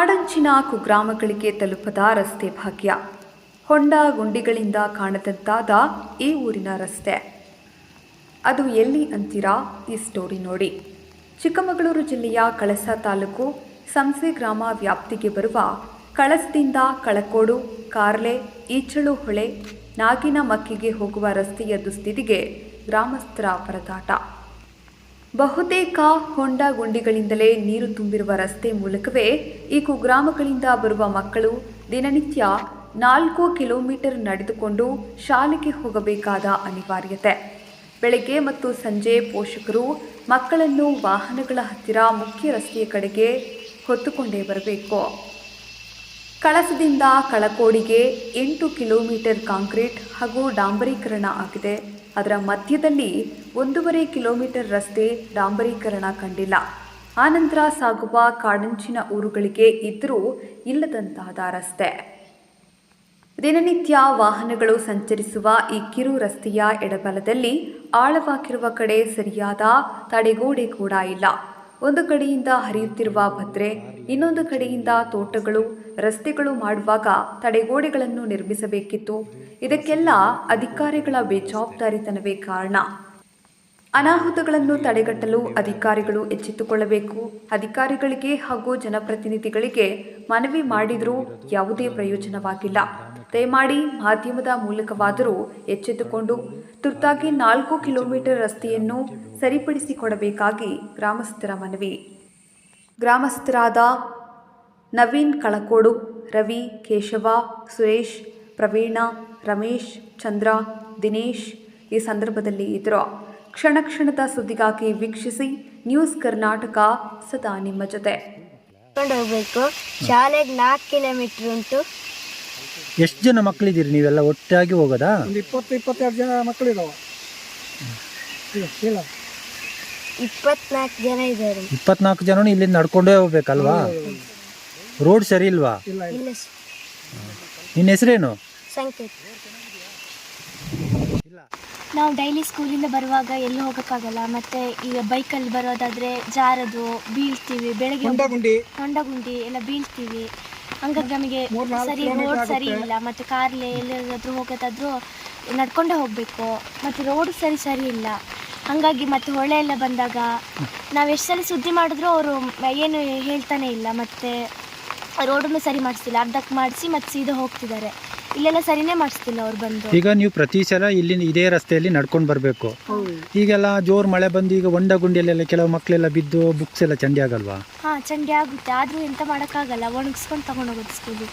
ಕಾಡಂಚಿನ ಗ್ರಾಮಗಳಿಗೆ ತಲುಪದ ರಸ್ತೆ ಭಾಗ್ಯ. ಹೊಂಡ ಗುಂಡಿಗಳಿಂದ ಕಾಣದಂತಾದ ಈ ಊರಿನ ರಸ್ತೆ. ಅದು ಎಲ್ಲಿ ಅಂತೀರಾ? ಈ ಸ್ಟೋರಿ ನೋಡಿ. ಚಿಕ್ಕಮಗಳೂರು ಜಿಲ್ಲೆಯ ಕಳಸ ತಾಲೂಕು ಸಂಸೆ ಗ್ರಾಮ ವ್ಯಾಪ್ತಿಗೆ ಬರುವ ಕಳಸದಿಂದ ಕಳಕೋಡು, ಕಾರ್ಲೆ, ಈಚಳು ಹೊಳೆ, ನಾಗಿನ ಮಕ್ಕಿಗೆ ಹೋಗುವ ರಸ್ತೆಯ ದುಸ್ಥಿತಿಗೆ ಗ್ರಾಮಸ್ಥರ ಪರದಾಟ. ಬಹುತೇಕ ಹೊಂಡ ಗುಂಡಿಗಳಿಂದಲೇ ನೀರು ತುಂಬಿರುವ ರಸ್ತೆ ಮೂಲಕವೇ ಈ ಕುಗ್ರಾಮಗಳಿಂದ ಬರುವ ಮಕ್ಕಳು ದಿನನಿತ್ಯ ನಾಲ್ಕು ಕಿಲೋಮೀಟರ್ ನಡೆದುಕೊಂಡು ಶಾಲೆಗೆ ಹೋಗಬೇಕಾದ ಅನಿವಾರ್ಯತೆ. ಬೆಳಗ್ಗೆ ಮತ್ತು ಸಂಜೆ ಪೋಷಕರು ಮಕ್ಕಳನ್ನು ವಾಹನಗಳ ಹತ್ತಿರ ಮುಖ್ಯ ರಸ್ತೆಯ ಕಡೆಗೆ ಹೊತ್ತುಕೊಂಡೇ ಬರಬೇಕು. ಕಳಸದಿಂದ ಕಳಕೋಡಿಗೆ ಎಂಟು ಕಿಲೋಮೀಟರ್ ಕಾಂಕ್ರೀಟ್ ಹಾಗೂ ಡಾಂಬರೀಕರಣ ಆಗಿದೆ. ಅದರ ಮಧ್ಯದಲ್ಲಿ ಒಂದೂವರೆ ಕಿಲೋಮೀಟರ್ ರಸ್ತೆ ಡಾಂಬರೀಕರಣ ಕಂಡಿಲ್ಲ. ಆನಂತರ ಸಾಗುವ ಕಾಡಂಚಿನ ಊರುಗಳಿಗೆ ಇದ್ದರೂ ಇಲ್ಲದಂತಾದ ರಸ್ತೆ. ದಿನನಿತ್ಯ ವಾಹನಗಳು ಸಂಚರಿಸುವ ಈ ಕಿರು ರಸ್ತೆಯ ಎಡಬಲದಲ್ಲಿ ಆಳವಾಗಿರುವ ಕಡೆ ಸರಿಯಾದ ತಡೆಗೋಡೆ ಕೂಡ ಇಲ್ಲ. ಒಂದು ಕಡೆಯಿಂದ ಹರಿಯುತ್ತಿರುವ ಭದ್ರೆ, ಇನ್ನೊಂದು ಕಡೆಯಿಂದ ತೋಟಗಳು, ರಸ್ತೆಗಳು ಮಾಡುವಾಗ ತಡೆಗೋಡೆಗಳನ್ನು ನಿರ್ಮಿಸಬೇಕಿತ್ತು. ಇದಕ್ಕೆಲ್ಲ ಅಧಿಕಾರಿಗಳ ಬೇಜವಾಬ್ದಾರಿತನವೇ ಕಾರಣ. ಅನಾಹುತಗಳನ್ನು ತಡೆಗಟ್ಟಲು ಅಧಿಕಾರಿಗಳು ಎಚ್ಚೆತ್ತುಕೊಳ್ಳಬೇಕು. ಅಧಿಕಾರಿಗಳಿಗೆ ಹಾಗೂ ಜನಪ್ರತಿನಿಧಿಗಳಿಗೆ ಮನವಿ ಮಾಡಿದರೂ ಯಾವುದೇ ಪ್ರಯೋಜನವಾಗಿಲ್ಲ. ದಯಮಾಡಿ ಮಾಧ್ಯಮದ ಮೂಲಕವಾದರೂ ಎಚ್ಚೆತ್ತುಕೊಂಡು ತುರ್ತಾಗಿ ನಾಲ್ಕು ಕಿಲೋಮೀಟರ್ ರಸ್ತೆಯನ್ನು ಸರಿಪಡಿಸಿಕೊಡಬೇಕಾಗಿ ಗ್ರಾಮಸ್ಥರ ಮನವಿ. ಗ್ರಾಮಸ್ಥರಾದ ನವೀನ್ ಕಳಕೋಡು, ರವಿ, ಕೇಶವ, ಸುರೇಶ್, ಪ್ರವೀಣ, ರಮೇಶ್, ಚಂದ್ರ, ದಿನೇಶ್ ಈ ಸಂದರ್ಭದಲ್ಲಿ ಇದ್ದರು. ಕ್ಷಣ ಕ್ಷಣದ ಸುದ್ದಿಗಾಗಿ ವೀಕ್ಷಿಸಿ ನ್ಯೂಸ್ ಕರ್ನಾಟಕ ಸದಾ ನಿಮ್ಮ ಜೊತೆ. ಕರ್ಕೊಂಡು ಹೋಗ್ಬೇಕು ಶಾಲೆಗೆ ನಾಲ್ಕು ಕಿಲೋಮೀಟರ್ ಉಂಟು. ಎಷ್ಟು ಜನ ಮಕ್ಕಳಿದ್ದೀರಿ ನೀವೆಲ್ಲ? ಒಟ್ಟಾಗಿ ಹೋಗೋದಾ? ಒಂದು ಇಪ್ಪತ್ತು ಇಪ್ಪತ್ತೆರಡು ಜನ ಮಕ್ಕಳಿದಾವೆ ಇಲ್ಲ ಇಪ್ಪತ್ನಾಲ್ಕು ಜನ ಇದ್ದಾರೆ. ಇಪ್ಪತ್ನಾಲ್ಕು ಜನ ಇಲ್ಲಿಂದ ನಡ್ಕೊಂಡೇ ಹೋಗ್ಬೇಕಲ್ವಾ? ರೋಡ್ ಸರಿ ಇಲ್ವಾ? ಇಲ್ಲ ನಿನ್ನ ಹೆಸರೇನು? ಸಂಕೇತ್. ನಾವು ಡೈಲಿ ಸ್ಕೂಲಿಂದ ಬರುವಾಗ ಎಲ್ಲೂ ಹೋಗೋಕ್ಕಾಗಲ್ಲ ಮತ್ತೆ ಈಗ ಬೈಕಲ್ಲಿ ಬರೋದಾದ್ರೆ ಜಾರದು ಬೀಳ್ತೀವಿ ಬೆಳಗ್ಗೆ ಹೊಂಡಗುಂಡಿ ಹೊಂಡ ಎಲ್ಲ ಬೀಳ್ತೀವಿ. ಹಂಗಾಗಿ ನಮಗೆ ಸರಿ ರೋಡ್ ಸರಿ. ಇಲ್ಲ ಮತ್ತೆ ಕಾರ್ಲೆ ಎಲ್ಲಾದ್ರೂ ಹೋಗೋದಾದ್ರೂ ನಡ್ಕೊಂಡೇ ಹೋಗಬೇಕು ಮತ್ತೆ ರೋಡ್ ಸರಿ ಸರಿ ಇಲ್ಲ. ಹಂಗಾಗಿ ಮತ್ತೆ ಹೊಳೆ ಎಲ್ಲ ಬಂದಾಗ ನಾವು ಎಷ್ಟು ಸಲ ಸುದ್ದಿ ಮಾಡಿದ್ರೂ ಅವರು ಏನು ಹೇಳ್ತಾನೆ ಇಲ್ಲ ಮತ್ತೆ ರೋಡನ್ನು ಸರಿ ಮಾಡಿಸ್ತಿಲ್ಲ. ಅರ್ಧಕ್ಕೆ ಮಾಡಿಸಿ ಮತ್ತೆ ಸೀದಾ ಹೋಗ್ತಿದ್ದಾರೆ. ಇಲ್ಲೆಲ್ಲ ಸರಿನೇ ಮಾಡಿಸ್ತಿಲ್ಲ ಅವ್ರು ಬಂದು. ಈಗ ನೀವು ಪ್ರತಿ ಸಲ ಇಲ್ಲಿ ಇದೇ ರಸ್ತೆಯಲ್ಲಿ ನಡ್ಕೊಂಡು ಬರಬೇಕು. ಈಗೆಲ್ಲ ಜೋರು ಮಳೆ ಬಂದು ಈಗ ಹೊಂಡ ಗುಂಡಿಯಲ್ಲೆಲ್ಲ ಕೆಲವು ಮಕ್ಕಳೆಲ್ಲ ಬಿದ್ದು ಬುಕ್ಸ್ ಎಲ್ಲ ಚಂಡಿ ಆಗಲ್ವಾ? ಹಾ ಚಂಡಿ ಆಗುತ್ತೆ. ಆದ್ರೂ ಎಂತ ಮಾಡೋಕ್ಕಾಗಲ್ಲ. ಒಣಗಿಸ್ಕೊಂಡು ತಗೊಂಡೋಗೋದು ಸ್ಕೂಲಿಗೆ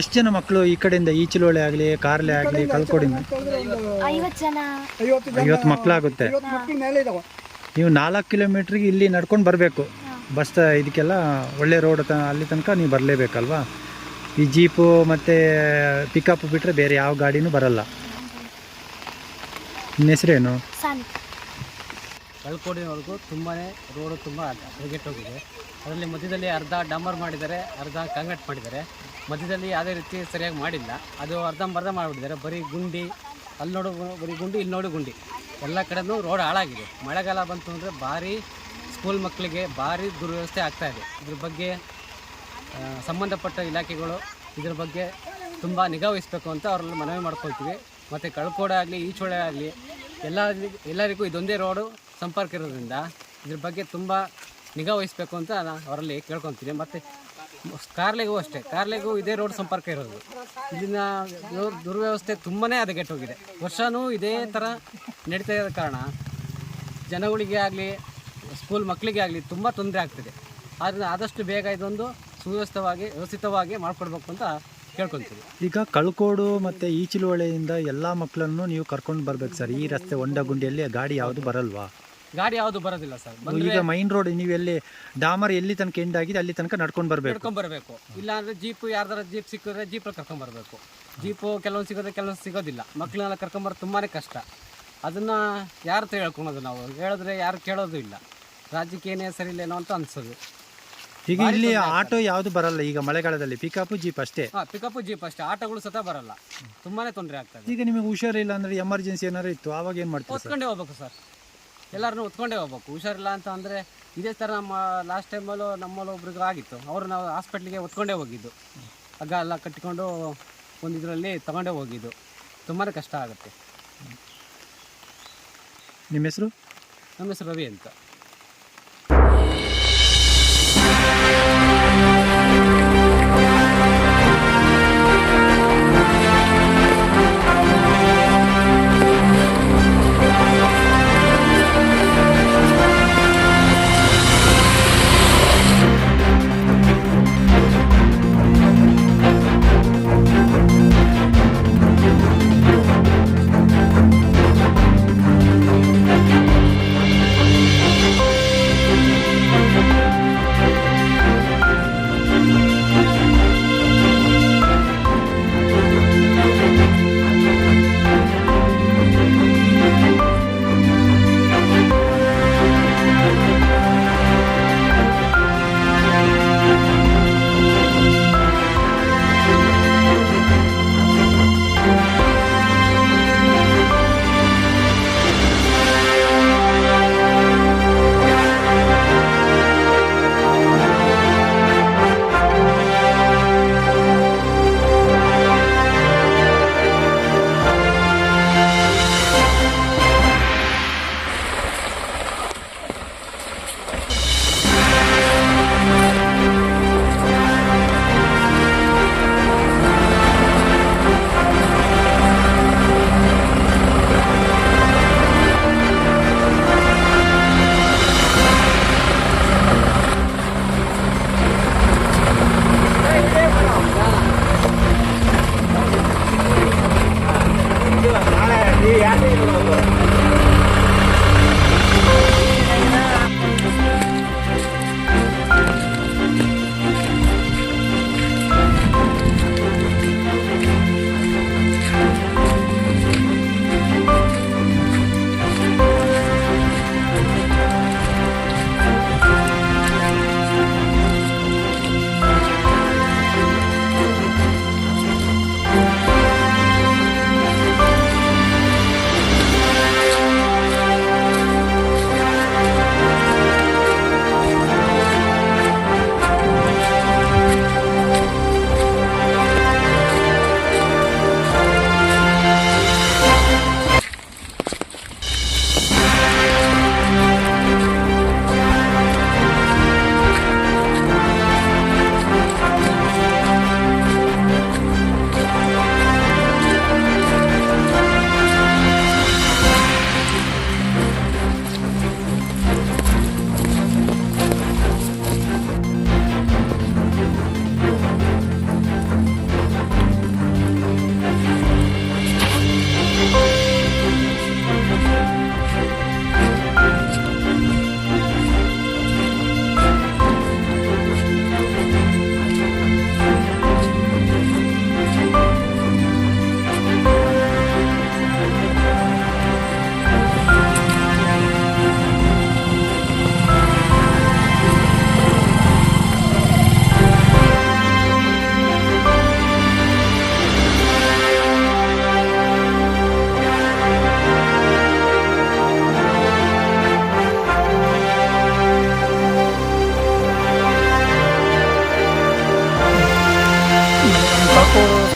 ಎಷ್ಟು ಜನ ಮಕ್ಕಳು ಈ ಕಡೆಯಿಂದ ಈಚಲೋಳೆ ಆಗಲಿ ಕಾರ್ಲೆ ಆಗಲಿ ಕಲ್ಕೋಡಿಂದ? ಐವತ್ತು ಜನ. ಐವತ್ತು ಮಕ್ಕಳಾಗುತ್ತೆ ನೀವು ನಾಲ್ಕು ಕಿಲೋಮೀಟ್ರಿಗೆ ಇಲ್ಲಿ ನಡ್ಕೊಂಡು ಬರಬೇಕು. ಬಸ್ ಇದಕ್ಕೆಲ್ಲ ಒಳ್ಳೆ ರೋಡ್ ತ ಅಲ್ಲಿ ತನಕ ನೀವು ಬರಲೇಬೇಕಲ್ವಾ? ಈ ಜೀಪು ಮತ್ತು ಪಿಕಪ್ ಬಿಟ್ಟರೆ ಬೇರೆ ಯಾವ ಗಾಡಿನೂ ಬರಲ್ಲ. ನಿನ್ನ ಹೆಸರೇನು? ಕಳ್ಕೊಡಿನವರೆಗೂ ತುಂಬಾ ರೋಡು ತುಂಬ ಹದಗೆಟ್ಟೋಗಿದೆ ಅದರಲ್ಲಿ ಮಧ್ಯದಲ್ಲಿ ಅರ್ಧ ಡಂಬರ್ ಮಾಡಿದ್ದಾರೆ ಅರ್ಧ ಕಾಂಕ್ರೀಟ್ ಮಾಡಿದ್ದಾರೆ. ಮಧ್ಯದಲ್ಲಿ ಯಾವುದೇ ರೀತಿ ಸರಿಯಾಗಿ ಮಾಡಿಲ್ಲ. ಅದು ಅರ್ಧಂಬರ್ಧ ಮಾಡಿಬಿಟ್ಟಿದ್ದಾರೆ. ಬರೀ ಗುಂಡಿ ಅಲ್ಲಿ ನೋಡು ಬರೀ ಗುಂಡಿ ಇಲ್ಲಿ ನೋಡು ಗುಂಡಿ. ಎಲ್ಲ ಕಡೆನೂ ರೋಡ್ ಹಾಳಾಗಿದೆ. ಮಳೆಗಾಲ ಬಂತು ಅಂದರೆ ಭಾರಿ ಸ್ಕೂಲ್ ಮಕ್ಕಳಿಗೆ ಭಾರಿ ದುರ್ವ್ಯವಸ್ಥೆ ಆಗ್ತಾಯಿದೆ ಇದೆ. ಇದ್ರ ಬಗ್ಗೆ ಸಂಬಂಧಪಟ್ಟ ಇಲಾಖೆಗಳು ಇದರ ಬಗ್ಗೆ ತುಂಬ ನಿಗಾ ವಹಿಸ್ಬೇಕು ಅಂತ ಅವರಲ್ಲಿ ಮನವಿ ಮಾಡ್ಕೊಳ್ತೀವಿ. ಮತ್ತು ಕಳ್ಕೋಡೆ ಆಗಲಿ, ಈಚೋಳೆ ಆಗಲಿ ಎಲ್ಲ ಎಲ್ಲರಿಗೂ ಇದೊಂದೇ ರೋಡು ಸಂಪರ್ಕ ಇರೋದ್ರಿಂದ ಇದ್ರ ಬಗ್ಗೆ ತುಂಬ ನಿಗಾ ವಹಿಸಬೇಕು ಅಂತ ನಾನು ಅವರಲ್ಲಿ ಕೇಳ್ಕೊತೀನಿ. ಮತ್ತು ಕಾರ್ಲೆಗೂ ಅಷ್ಟೇ, ಕಾರ್ಲೆಗೂ ಇದೇ ರೋಡ್ ಸಂಪರ್ಕ ಇರೋದು. ಇಲ್ಲಿನ ದುರ್- ದುರ್ವ್ಯವಸ್ಥೆ ತುಂಬಾ ಹದಗೆಟ್ಟೋಗಿದೆ. ವರ್ಷವೂ ಇದೇ ಥರ ನಡೀತಾ ಇರೋ ಕಾರಣ ಜನಗಳಿಗೆ ಆಗಲಿ ಸ್ಕೂಲ್ ಮಕ್ಕಳಿಗೆ ಆಗಲಿ ತುಂಬ ತೊಂದರೆ ಆಗ್ತಿದೆ. ಆದ್ದರಿಂದ ಆದಷ್ಟು ಬೇಗ ಇದೊಂದು ಸುವ್ಯವಸ್ಥಿತವಾಗಿ ವ್ಯವಸ್ಥಿತವಾಗಿ ಮಾಡಿಕೊಡ್ಬೇಕು ಅಂತ ಕೇಳ್ಕೊಂತೀವಿ. ಈಗ ಕಳ್ಕೋಡು ಮತ್ತು ಈಚಲುವಳೆಯಿಂದ ಎಲ್ಲ ಮಕ್ಕಳನ್ನು ನೀವು ಕರ್ಕೊಂಡು ಬರ್ಬೇಕು ಸರ್. ಈ ರಸ್ತೆ ಹೊಂಡ ಗುಂಡಿಯಲ್ಲಿ ಗಾಡಿ ಯಾವುದು ಬರಲ್ವಾ? ಗಾಡಿ ಯಾವುದು ಬರೋದಿಲ್ಲ ಸರ್. ಈಗ ಮೈನ್ ರೋಡ್ ನೀವು ಎಲ್ಲಿ ಡಾಮರ್ ಎಲ್ಲಿ ತನಕ ಎಂಡ್ ಆಗಿದೆ ಅಲ್ಲಿ ತನಕ ನಡ್ಕೊಂಡು ಬರಬೇಕು. ಹಿಡ್ಕೊಂಬರ್ಬೇಕು ಇಲ್ಲ ಅಂದ್ರೆ ಜೀಪು ಯಾರ್ದಾರ ಜೀಪ್ ಸಿಕ್ಕಿದ್ರೆ ಜೀಪಲ್ಲಿ ಕರ್ಕೊಂಬರ್ಬೇಕು ಜೀಪು ಕೆಲವೊಂದು ಸಿಗೋದ್ರೆ ಕೆಲವೊಂದು ಸಿಗೋದಿಲ್ಲ. ಮಕ್ಕಳನ್ನೆಲ್ಲ ಕರ್ಕೊಂಬರೋದು ತುಂಬಾ ಕಷ್ಟ. ಅದನ್ನು ಯಾರು ಹೇಳ್ಕೊಳೋದು ನಾವು? ಹೇಳಿದ್ರೆ ಯಾರು ಕೇಳೋದು ಇಲ್ಲ. ರಾಜ್ಯಕ್ಕೆ ಏನೇ ಸರಿ ಇಲ್ಲೇನೋ ಅಂತ ಅನ್ಸೋದು. ಈಗ ಇಲ್ಲಿ ಆಟೋ ಯಾವುದು ಬರಲ್ಲ ಈಗ ಮಳೆಗಾಲದಲ್ಲಿ ಪಿಕಪ್ ಜೀಪ್ ಅಷ್ಟೇ. ಪಿಕಪ್ ಜೀಪ್ ಅಷ್ಟೇ. ಆಟೋಗಳು ಸತ ಬರಲ್ಲ. ತುಂಬಾನೇ ತೊಂದರೆ ಆಗ್ತದೆ ಈಗ ನಿಮಗೆ ಹುಷಾರಿಲ್ಲ ಅಂದ್ರೆ ಎಮರ್ಜೆನ್ಸಿ ಏನಾದ್ರು ಇತ್ತು ಆವಾಗ ಏನು ಮಾಡ್ತೀವಿ ಹೊತ್ಕೊಂಡೇ ಹೋಗ್ಬೇಕು ಸರ್. ಎಲ್ಲರನ್ನೂ ಹೊತ್ಕೊಂಡೇ ಹೋಗ್ಬೇಕು. ಹುಷಾರಿಲ್ಲ ಅಂತ ಅಂದ್ರೆ ಇದೇ ತರ ನಮ್ಮ ಲಾಸ್ಟ್ ಟೈಮಲ್ಲೂ ನಮ್ಮಲ್ಲಿ ಒಬ್ರಿಗೆ ಆಗಿತ್ತು. ಅವರು ನಾವು ಹಾಸ್ಪಿಟ್ಲಿಗೆ ಹೊತ್ಕೊಂಡೇ ಹೋಗಿದ್ದು. ಹಗ್ಗ ಎಲ್ಲ ಕಟ್ಟಿಕೊಂಡು ಒಂದು ಇದರಲ್ಲಿ ತಗೊಂಡೇ ಹೋಗಿದ್ದು. ತುಂಬಾ ಕಷ್ಟ ಆಗುತ್ತೆ. ನಿಮ್ಮ ಹೆಸರು? ನಮ್ಮ ಹೆಸರು ರವಿ ಅಂತ.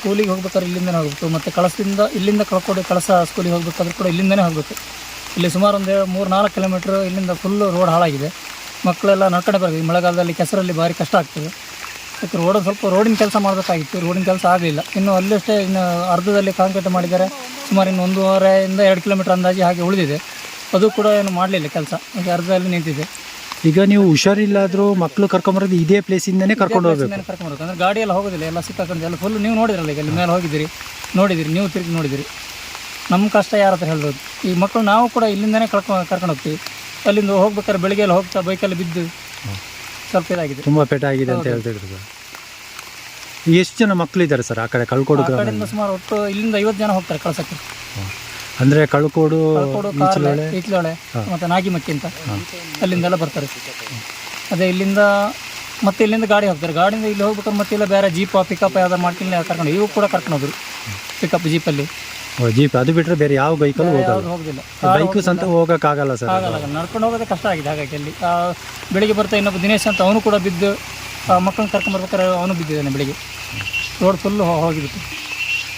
ಸ್ಕೂಲಿಗೆ ಹೋಗ್ಬೇಕಾದ್ರೆ ಇಲ್ಲಿಂದನೇ ಹೋಗ್ಬೇಕು. ಮತ್ತು ಕಳಸದಿಂದ ಇಲ್ಲಿಂದ ಕಳ್ಕೊಡಿ ಕಳಸ ಸ್ಕೂಲಿಗೆ ಹೋಗ್ಬೇಕಾದ್ರೆ ಕೂಡ ಇಲ್ಲಿಂದನೇ ಹೋಗಬೇಕು ಇಲ್ಲಿ ಸುಮಾರು ಒಂದು ಮೂರು ನಾಲ್ಕು ಕಿಲೋಮೀಟ್ರ್ ಇಲ್ಲಿಂದ ಫುಲ್ಲು ರೋಡ್ ಹಾಳಾಗಿದೆ. ಮಕ್ಕಳೆಲ್ಲ ನಡ್ಕೊಂಡು ಬರಬೇಕು. ಮಳೆಗಾಲದಲ್ಲಿ ಕೆಸರಲ್ಲಿ ಭಾರಿ ಕಷ್ಟ ಆಗ್ತದೆ. ಅದಕ್ಕೆ ರೋಡ್ ಸ್ವಲ್ಪ ರೋಡಿನ ಕೆಲಸ ಮಾಡಬೇಕಾಗಿತ್ತು. ರೋಡಿನ ಕೆಲಸ ಆಗಲಿಲ್ಲ. ಇನ್ನು ಅಲ್ಲಷ್ಟೇ ಇನ್ನು ಅರ್ಧದಲ್ಲಿ ಕಾಂಕ್ರೀಟ್ ಮಾಡಿದ್ದಾರೆ. ಸುಮಾರು ಇನ್ನು ಒಂದೂವರೆಯಿಂದ ಎರಡು ಕಿಲೋಮೀಟ್ರ್ ಅಂದಾಜು ಹಾಗೆ ಉಳಿದಿದೆ. ಅದು ಕೂಡ ಏನು ಮಾಡಲಿಲ್ಲ ಕೆಲಸ. ಈಗ ಅರ್ಧದಲ್ಲಿ ನಿಂತಿದೆ. ಈಗ ನೀವು ಹುಷಾರಿಲ್ಲಾದರೂ ಮಕ್ಕಳು ಕರ್ಕೊಂಬರೋದು ಇದೇ ಪ್ಲೇಸಿಂದನೇ ಕರ್ಕೊಂಡು ಹೋಗ್ಬೇಕು. ಕರ್ಕೊಂಡು ಹೋಗ್ಬೇಕು. ಅಂದ್ರೆ ಗಾಡಿ ಎಲ್ಲ ಹೋಗೋದಿಲ್ಲ ಎಲ್ಲ ಸಿಕ್ಕಾಕೊಂಡು ಎಲ್ಲ ಫುಲ್ ನೀವು ನೋಡಿದ್ರಲ್ಲ ಈಗ ಅಲ್ಲಿ ಮೇಲೆ ಹೋಗಿದ್ದೀರಿ ನೋಡಿದಿರಿ ನೀವು ತಿರುಗಿ ನೋಡಿದಿರಿ ನಮ್ಮ ಕಷ್ಟ ಯಾರ ಹತ್ರ ಹೇಳ್ಬೋದು? ಈ ಮಕ್ಕಳು ನಾವು ಕೂಡ ಇಲ್ಲಿಂದನೇ ಕರ್ಕೊಂಡು ಕರ್ಕೊಂಡು ಹೋಗ್ತೀವಿ. ಅಲ್ಲಿಂದ ಹೋಗ್ಬೇಕಾದ್ರೆ ಬೆಳಿಗ್ಗೆ ಎಲ್ಲ ಹೋಗ್ತಾ ಬೈಕಲ್ಲಿ ಬಿದ್ದು ಸ್ವಲ್ಪ ಇದಾಗಿದೆ. ತುಂಬ ಪೆಟ್ಟಾಗಿದೆ ಅಂತ ಹೇಳ್ತಿದ್ರು ಎಷ್ಟು ಜನ ಮಕ್ಕಳಿದ್ದಾರೆ ಸರ್ ಆ ಕಡೆ ಕಳ್ಕೊಡೋದು ಸುಮಾರು ಒಟ್ಟು ಇಲ್ಲಿಂದ ಐವತ್ತು ಜನ ಹೋಗ್ತಾರೆ ಕಳ್ಸಕ್ಕೆ. ಅಂದರೆ ಕಳ್ಕೋಡು ಇಟ್ಲೋಳೆ ಮತ್ತೆ ಮತ್ತು ನಾಗಿಮಕ್ಕಿ ಅಂತ ಅಲ್ಲಿಂದೆಲ್ಲ ಬರ್ತಾರೆ. ಅದೇ ಇಲ್ಲಿಂದ ಮತ್ತೆ ಇಲ್ಲಿಂದ ಗಾಡಿ ಹೋಗ್ತಾರೆ. ಗಾಡಿಯಿಂದ ಇಲ್ಲಿ ಹೋಗ್ಬೇಕಾದ್ರೆ ಮತ್ತೆ ಇಲ್ಲ ಬೇರೆ ಜೀಪ ಪಿಕಪ್ ಯಾವ್ದಾರು ಮಾಡ್ಕೊಂಡು ಕರ್ಕೊಂಡು ಇವು ಕೂಡ ಕರ್ಕೊಂಡು ಹೋದ್ರು ಪಿಕಪ್ ಜೀಪಲ್ಲಿ ಜೀಪ್ ಅದು ಬಿಟ್ಟರೆ ಬೇರೆ ಯಾವ ಬೈಕ್ ಯಾವ್ದು ಹೋಗಲ್ಲ? ಹೋಗುದಿಲ್ಲ. ಬೈಕು ಸಂತ ಹೋಗೋಕ್ಕಾಗಲ್ಲ ಸರ್ ಆಗಲ್ಲ. ನಡ್ಕೊಂಡು ಹೋಗೋದೇ ಕಷ್ಟ ಆಗಿದೆ ಹಾಗಾಗಿ ಅಲ್ಲಿ. ಬೆಳಿಗ್ಗೆ ಬರ್ತಾ ಇನ್ನೊಬ್ಬ ದಿನೇಶ್ ಅಂತ ಅವನು ಕೂಡ ಬಿದ್ದು ಮಕ್ಕಳನ್ನ ಕರ್ಕೊಂಡ್ಬರ್ಬೇಕಾದ್ರೆ ಅವನು ಬಿದ್ದಿದ್ದಾನೆ ಬೆಳಿಗ್ಗೆ. ರೋಡ್ ಫುಲ್ಲು ಹೋಗಿಬಿಟ್ಟು.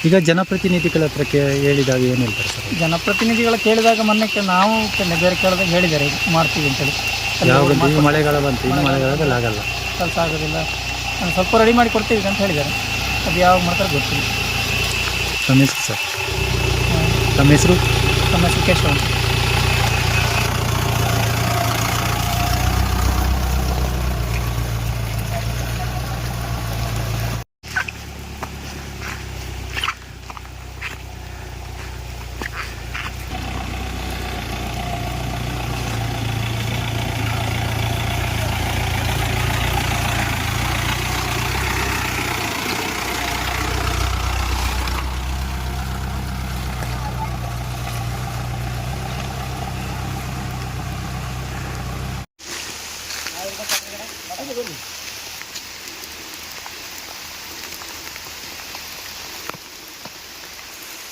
ಈಗ ಜನಪ್ರತಿನಿಧಿಗಳ ಹತ್ರ ಕೇ ಹೇಳಿದಾಗ ಏನು ಹೇಳ್ತಾರೆ ಸರ್? ಜನಪ್ರತಿನಿಧಿಗಳ ಕೇಳಿದಾಗ ಮೊನ್ನೆ ಕೆ- ನಾವು ಬೇರೆ ಕೇಳಿದಾಗ ಹೇಳಿದ್ದಾರೆ ಇದು ಮಾಡ್ತೀವಿ ಅಂತೇಳಿ. ಯಾವಾಗ ಈಗ ಮಳೆಗಾಲ ಬಂತು ಇನ್ನು ಮಳೆಗಾಲದಲ್ಲಿ ಆಗಲ್ಲ. ಕೆಲಸ ಆಗೋದಿಲ್ಲ. ನಾನು ಸ್ವಲ್ಪ ರೆಡಿ ಮಾಡಿ ಕೊಡ್ತೀವಿ ಅಂತ ಹೇಳಿದ್ದಾರೆ. ಅದು ಯಾವಾಗ ಮಾಡ್ತಾರೆ ಗೊತ್ತಿಲ್ಲ. ತಮ್ಮ ಹೆಸರು ಸರ್? ತಮ್ಮ ಹೆಸರು? ತಮ್ಮ ಹೆಸರು ಕೇಶವ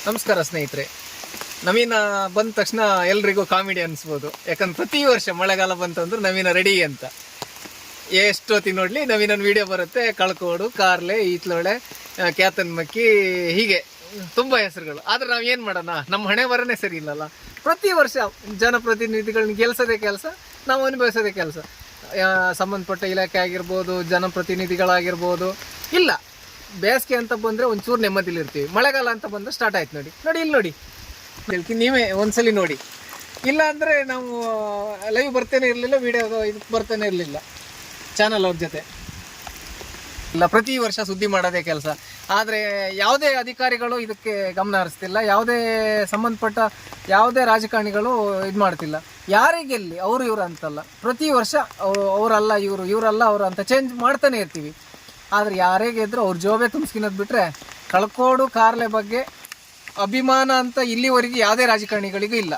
ನಮಸ್ಕಾರ ಸ್ನೇಹಿತರೆ. ನವೀನ ಬಂದ ತಕ್ಷಣ ಎಲ್ರಿಗೂ ಕಾಮಿಡಿ ಅನಿಸ್ಬೋದು. ಯಾಕಂದ್ರೆ ಪ್ರತಿ ವರ್ಷ ಮಳೆಗಾಲ ಬಂತಂದ್ರೆ ನವೀನ ರೆಡಿ ಅಂತ. ಎಷ್ಟೊತ್ತಿ ನೋಡಲಿ ನವೀನನ್ ವಿಡಿಯೋ ಬರುತ್ತೆ. ಕಳ್ಕೋಡು, ಕಾರ್ಲೆ ಈತ್ಲೊಳೆ ಕ್ಯಾತನ್ ಮಕ್ಕಿ, ಹೀಗೆ. ತುಂಬ ಹೆಸರುಗಳು. ಆದರೆ ನಾವು ಏನು ಮಾಡೋಣ? ನಮ್ಮ ಹಣೆ ಬರನೇ ಸರಿ ಇಲ್ಲಲ್ಲ. ಪ್ರತಿ ವರ್ಷ ಜನಪ್ರತಿನಿಧಿಗಳನ್ನ ಗೆಲ್ಸೋದೇ ಕೆಲಸ, ನಾವು ಅನುಭವಿಸೋದೇ ಕೆಲಸ. ಸಂಬಂಧಪಟ್ಟ ಇಲಾಖೆ ಆಗಿರ್ಬೋದು, ಜನಪ್ರತಿನಿಧಿಗಳಾಗಿರ್ಬೋದು. ಇಲ್ಲ. ಬೇಸಿಗೆ ಅಂತ ಬಂದ್ರೆ ಒಂಚೂರು ನೆಮ್ಮದಿಲಿ ಇರ್ತೀವಿ. ಮಳೆಗಾಲ ಅಂತ ಬಂದ್ರೆ ಸ್ಟಾರ್ಟ್ ಆಯ್ತು ನೋಡಿ. ನೋಡಿ, ಇಲ್ಲಿ ನೋಡಿ. ಹೇಳ್ತೀನಿ ನೀವೇ ಒಂದ್ಸಲಿ ನೋಡಿ. ಇಲ್ಲ ಅಂದ್ರೆ ನಾವು ಲೈವ್ ಬರ್ತೇನೆ ಇರಲಿಲ್ಲ ವಿಡಿಯೋ ಇದಕ್ಕೆ ಬರ್ತೇನೆ ಇರಲಿಲ್ಲ. ಚಾನಲ್ ಅವ್ರ ಜೊತೆ. ಇಲ್ಲ, ಪ್ರತಿ ವರ್ಷ ಸುದ್ದಿ ಮಾಡೋದೇ ಕೆಲಸ. ಆದರೆ ಯಾವುದೇ ಅಧಿಕಾರಿಗಳು ಇದಕ್ಕೆ ಗಮನ ಹರಿಸ್ತಿಲ್ಲ. ಯಾವುದೇ ಸಂಬಂಧಪಟ್ಟ ಯಾವುದೇ ರಾಜಕಾರಣಿಗಳು ಇದು ಮಾಡ್ತಿಲ್ಲ. ಯಾರಿಗೆಲ್ಲಿ ಅವರು ಇವರು ಅಂತಲ್ಲ. ಪ್ರತಿ ವರ್ಷ ಅವ್- ಅವರಲ್ಲ ಇವರು, ಇವರಲ್ಲ ಅವರು ಅಂತ ಚೇಂಜ್ ಮಾಡ್ತಾನೆ ಇರ್ತೀವಿ. ಆದರೆ ಯಾರೇ ಗೆದ್ರು ಅವ್ರ ಜೋಬೆ ತುಂಬಿಸ್ಕಿನೋದು ಬಿಟ್ಟರೆ ಕಳ್ಕೋಡು ಕಾರ್ಲೆ ಬಗ್ಗೆ ಅಭಿಮಾನ ಅಂತ ಇಲ್ಲಿವರೆಗೆ ಯಾವುದೇ ರಾಜಕಾರಣಿಗಳಿಗೂ ಇಲ್ಲ.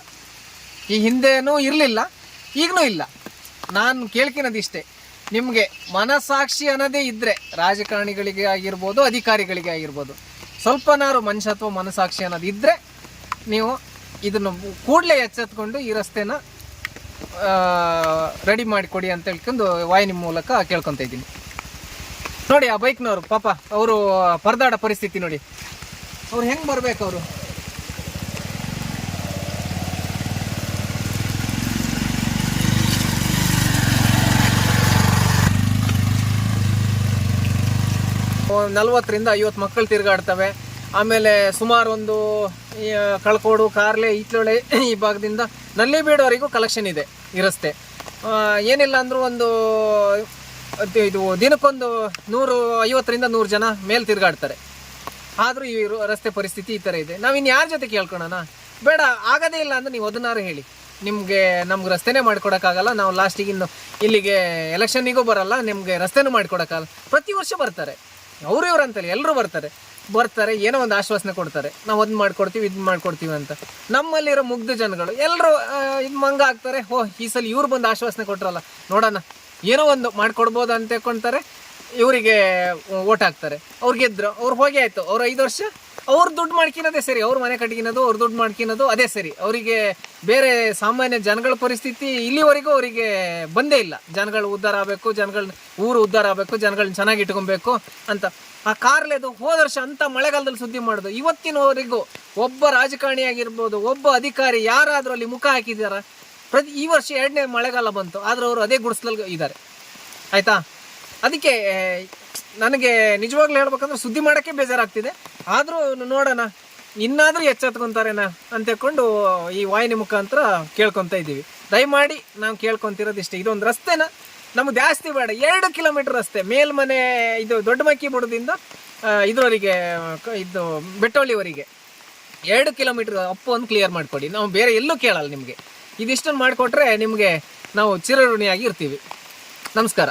ಈ ಹಿಂದೆನೂ ಇರಲಿಲ್ಲ ಈಗಲೂ ಇಲ್ಲ. ನಾನು ಕೇಳ್ಕಿನದಿಷ್ಟೇ. ನಿಮಗೆ ಮನಸಾಕ್ಷಿ ಅನ್ನೋದೇ ಇದ್ದರೆ ರಾಜಕಾರಣಿಗಳಿಗೆ ಆಗಿರ್ಬೋದು, ಅಧಿಕಾರಿಗಳಿಗೆ ಆಗಿರ್ಬೋದು. ಸ್ವಲ್ಪನಾರು ಮನುಷ್ಯತ್ವ ಮನಸಾಕ್ಷಿ ಅನ್ನೋದು ಇದ್ದರೆ ನೀವು ಇದನ್ನು ಕೂಡಲೇ ಎಚ್ಚೆತ್ಕೊಂಡು ಈ ರಸ್ತೆನ ರೆಡಿ ಮಾಡಿಕೊಡಿ ಅಂತ ಹೇಳ್ಕೊಂಡು ವಾಹಿನಿ ಮೂಲಕ ಕೇಳ್ಕೊತಾ ಇದ್ದೀನಿ. ನೋಡಿ, ಆ ಬೈಕ್ನವರು, ಪಾಪ, ಅವರು ಪರದಾಡ ಪರಿಸ್ಥಿತಿ ನೋಡಿ. ಅವ್ರು ಹೆಂಗೆ ಬರ್ಬೇಕು ಅವರು? ನಲ್ವತ್ತರಿಂದ ಐವತ್ತು ಮಕ್ಕಳು ತಿರುಗಾಡ್ತವೆ. ಆಮೇಲೆ ಸುಮಾರು ಒಂದು ಕಳ್ಕೋಡು, ಕಾರ್ಲೆ ಈತ್ಲೊಳೆ ಈ ಭಾಗದಿಂದ ನಲ್ಲಿಬೀಡವರೆಗೂ ಕಲೆಕ್ಷನ್ ಇದೆ ಈ ರಸ್ತೆ. ಏನಿಲ್ಲ ಅಂದರೂ ಒಂದು ಇದು ದಿನಕ್ಕೊಂದು ನೂರು ಐವತ್ತರಿಂದ ನೂರು ಜನ ಮೇಲೆ ತಿರುಗಾಡ್ತಾರೆ. ಆದರೂ ಈ ರಸ್ತೆ ಪರಿಸ್ಥಿತಿ ಈ ಥರ ಇದೆ. ನಾವು ಇನ್ನು ಯಾರ ಜೊತೆ ಕೇಳ್ಕೊಳೋಣ? ಬೇಡ, ಆಗೋದೇ ಇಲ್ಲ ಅಂದರೆ ನೀವು ಅದನ್ನಾರು ಹೇಳಿ. ನಿಮಗೆ, ನಮ್ಗೆ ರಸ್ತೆನೇ ಮಾಡ್ಕೊಡೋಕ್ಕಾಗಲ್ಲ. ನಾವು ಲಾಸ್ಟಿಗೆ ಇನ್ನು ಇಲ್ಲಿಗೆ ಎಲೆಕ್ಷನ್ನಿಗೂ ಬರಲ್ಲ. ನಿಮಗೆ ರಸ್ತೆನೂ ಮಾಡಿಕೊಡೋಕ್ಕಾಗಲ್ಲ. ಪ್ರತಿ ವರ್ಷ ಬರ್ತಾರೆ. ಅವರು ಇವ್ರು ಅಂತಲ್ಲ ಎಲ್ಲರೂ ಬರ್ತಾರೆ. ಬರ್ತಾರೆ, ಏನೋ ಒಂದು ಆಶ್ವಾಸನೆ ಕೊಡ್ತಾರೆ. ನಾವು ಅದನ್ನ ಮಾಡ್ಕೊಡ್ತೀವಿ ಇದು ಮಾಡ್ಕೊಡ್ತೀವಿ ಅಂತ. ನಮ್ಮಲ್ಲಿರೋ ಮುಗ್ಧ ಜನಗಳು ಎಲ್ಲರೂ ಇದು ಮಂಗ ಆಗ್ತಾರೆ ಓ, ಈ ಸಲ ಇವ್ರು ಬಂದು ಆಶ್ವಾಸನೆ ಕೊಟ್ರಲ್ಲ. ನೋಡೋಣ. ಏನೋ ಒಂದು ಮಾಡ್ಕೊಡ್ಬೋದು ಅಂತ ತಿಳ್ಕೊಂತಾರೆ. ಇವರಿಗೆ ಓಟ್ ಹಾಕ್ತಾರೆ. ಅವ್ರು ಗೆದ್ರು, ಅವ್ರು ಹೋಗಿ ಆಯ್ತು. ಅವ್ರು ಐದು ವರ್ಷ, ಅವ್ರು ದುಡ್ಡು ಮಾಡ್ಕಿನೋದೇ ಸರಿ. ಅವ್ರ ಮನೆ ಕಟ್ಕಿನೋದು ಅವ್ರು ದುಡ್ಡು ಮಾಡ್ಕಿನೋದು ಅದೇ ಸರಿ. ಅವರಿಗೆ ಬೇರೆ ಸಾಮಾನ್ಯ ಜನಗಳ ಪರಿಸ್ಥಿತಿ ಇಲ್ಲಿವರೆಗೂ ಅವರಿಗೆ ಬಂದೇ ಇಲ್ಲ. ಜನಗಳು ಉದ್ಧಾರ ಆಗಬೇಕು, ಜನಗಳ, ಊರು ಉದ್ಧಾರ ಆಗಬೇಕು, ಜನಗಳನ್ನ ಚೆನ್ನಾಗಿ ಇಟ್ಕೊಬೇಕು ಅಂತ. ಆ ಕಾರ್ಲೆದು ಹೋದ ವರ್ಷ ಅಂತ ಮಳೆಗಾಲದಲ್ಲಿ ಸುದ್ದಿ ಮಾಡೋದು. ಇವತ್ತಿನವರೆಗೂ ಒಬ್ಬ ರಾಜಕಾರಣಿ ಆಗಿರ್ಬೋದು ಒಬ್ಬ ಅಧಿಕಾರಿ ಯಾರಾದರೂ ಅಲ್ಲಿ ಮುಖ ಹಾಕಿದಾರ? ಪ್ರತಿ ಈ ವರ್ಷ ಎರಡನೇ ಮಳೆಗಾಲ ಬಂತು, ಆದ್ರೆ ಅವರು ಅದೇ ಗುಡಿಸ್ಲಲ್ಲಿ ಇದ್ದಾರೆ. ಆಯಿತಾ? ಅದಕ್ಕೆ ನನಗೆ ನಿಜವಾಗ್ಲೂ ಹೇಳ್ಬೇಕಂದ್ರೆ ಸುದ್ದಿ ಮಾಡೋಕ್ಕೆ ಬೇಜಾರಾಗ್ತಿದೆ. ಆದರೂ ನೋಡೋಣ, ಇನ್ನಾದರೂ ಎಚ್ಚೆತ್ಕೊಂತಾರೇನ ಅಂತ ಹೇಳ್ಕೊಂಡು ಈ ವಾಹಿನಿ ಮುಖಾಂತರ ಕೇಳ್ಕೊತಾ ಇದ್ದೀವಿ. ದಯಮಾಡಿ ನಾವು ಕೇಳ್ಕೊತಿರೋದು ಇಷ್ಟೇ ಇದೊಂದು ರಸ್ತೆನ? ನಮ್ಗೆ ಜಾಸ್ತಿ ಬೇಡ, ಎರಡು ಕಿಲೋಮೀಟರ್ ರಸ್ತೆ, ಮೇಲ್ಮನೆ, ಇದು ದೊಡ್ಡ ಮಕ್ಕಿ ಬುಡದಿಂದ ಇದರವರೆಗೆ ಇದು ಬೆಟ್ಟೋಳಿವರೆಗೆ ಎರಡು ಕಿಲೋಮೀಟರ್ ಅಪ್ಪು ಒಂದು ಕ್ಲಿಯರ್ ಮಾಡಿಕೊಡಿ, ನಾವು ಬೇರೆ ಎಲ್ಲೂ ಕೇಳಲ್ಲ ನಿಮಗೆ. ಇದಿಷ್ಟನ್ನು ಮಾಡಿಕೊಟ್ರೆ ನಿಮಗೆ ನಾವು ಚಿರಋಣಿಯಾಗಿ ಇರ್ತೀವಿ. ನಮಸ್ಕಾರ.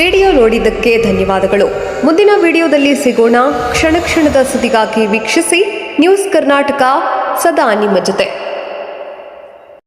ವಿಡಿಯೋ ನೋಡಿದ್ದಕ್ಕೆ ಧನ್ಯವಾದಗಳು. ಮುಂದಿನ ವಿಡಿಯೋದಲ್ಲಿ ಸಿಗೋಣ. ಕ್ಷಣ ಕ್ಷಣದ ಸುದ್ದಿಗಾಗಿ ವೀಕ್ಷಿಸಿ. ನ್ಯೂಸ್ ಕರ್ನಾಟಕ, ಸದಾ ನಿಮ್ಮ ಜೊತೆ.